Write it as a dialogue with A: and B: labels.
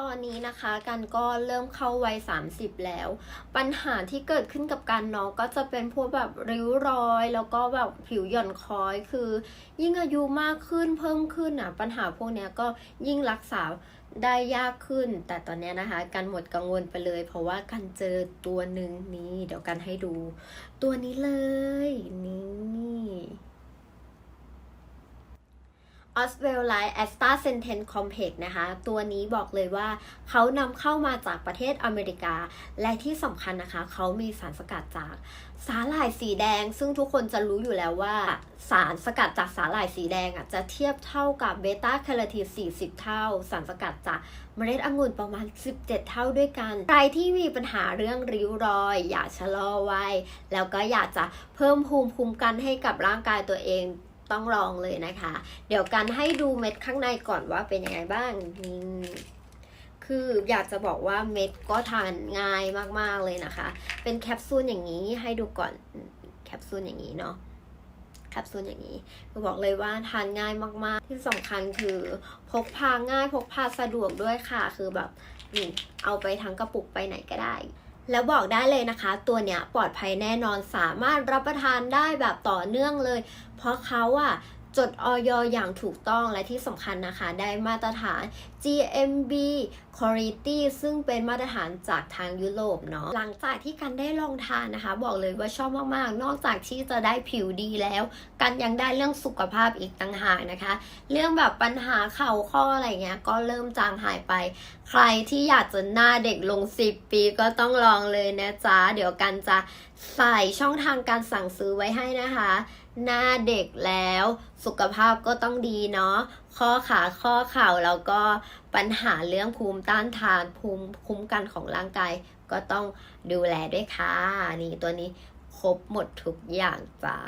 A: ตอนนี้นะคะกันก็เริ่มเข้าวัย 30 แล้ว ปัญหาที่เกิดขึ้นกับการนาะก็จะเป็นพวกแบบริ้วรอย แล้วก็แบบผิวหย่อนคล้อยคือ ยิ่งอายุมากขึ้นเพิ่มขึ้นอะปัญหาพวกนี้ก็ยิ่งรักษาได้ยากขึ้น แต่ตอนนี้นะคะ กันหมดกังวลไปเลย เพราะว่ากันเจอตัวหนึ่งนี่เดี๋ยวกันให้ดู ตัวนี้เลยนี่ o s w e l l i a s t a c e n t e n Complex นะคะ ตัวนี้บอกเลยว่าเขานำเข้ามาจากประเทศอเมริกา และที่สำคัญนะคะ เขามีสารสกัดจากสาหร่ายสีแดง ซึ่งทุกคนจะรู้อยู่แล้วว่าสารสกัดจากสาหร่ายสีแดงอะจะเทียบเท่ากับเบต้าแคโรทีน40 เท่า สารสกัดจากเมล็ดองุ่นประมาณ 17 เท่าด้วยกัน ใครที่มีปัญหาเรื่องริ้วรอย อยากชะลอวัยแล้วก็อยากจะเพิ่มภูมิคุ้มกันให้กับร่างกายตัวเอง ต้องลองเลยนะคะ เดี๋ยวกันให้ดูเม็ดข้างในก่อนว่าเป็นยังไงบ้างนี่คืออยากจะบอกว่าเม็ดก็ทานง่ายมากๆเลยนะคะ เป็นแคปซูลอย่างนี้ให้ดูก่อนแคปซูลอย่างนี้เนาะแคปซูลอย่างนี้คือบอกเลยว่าทานง่ายมากๆ ที่สำคัญคือพกพาง่ายพกพาสะดวกด้วยค่ะ คือแบบนี่เอาไปทั้งกระปุกไปไหนก็ได้ แล้วบอกได้เลยนะคะ ตัวเนี้ยปลอดภัยแน่นอนสามารถรับประทานได้แบบต่อเนื่องเลย เพราะเขาอะ จดออยอย่างถูกต้องและที่สำคัญนะคะ ได้มาตรฐาน GMB Quality ซึ่งเป็นมาตรฐานจากทางยุโรปเนาะหลังจากที่กันได้ลองทานนะคะ บอกเลยว่าชอบมากๆ นอกจากที่จะได้ผิวดีแล้ว กันยังได้เรื่องสุขภาพอีกต่างหากนะคะ เรื่องแบบปัญหาเข่าข้ออะไรเงี้ยก็เริ่มจางหายไป ใครที่อยากจะหน้าเด็กลง 10 ปีก็ต้องลองเลยนะจ๊ะเดี๋ยวกันจะ ใส่ช่องทางการสั่งซื้อไว้ให้นะคะ หน้าเด็กแล้วสุขภาพก็ต้องดีเนาะข้อขาข้อเข่าแล้วก็ปัญหาเรื่องภูมิต้านทานภูมิคุ้มกันของร่างกายก็ต้องดูแลด้วยค่ะ นี่ตัวนี้ครบหมดทุกอย่างจ้า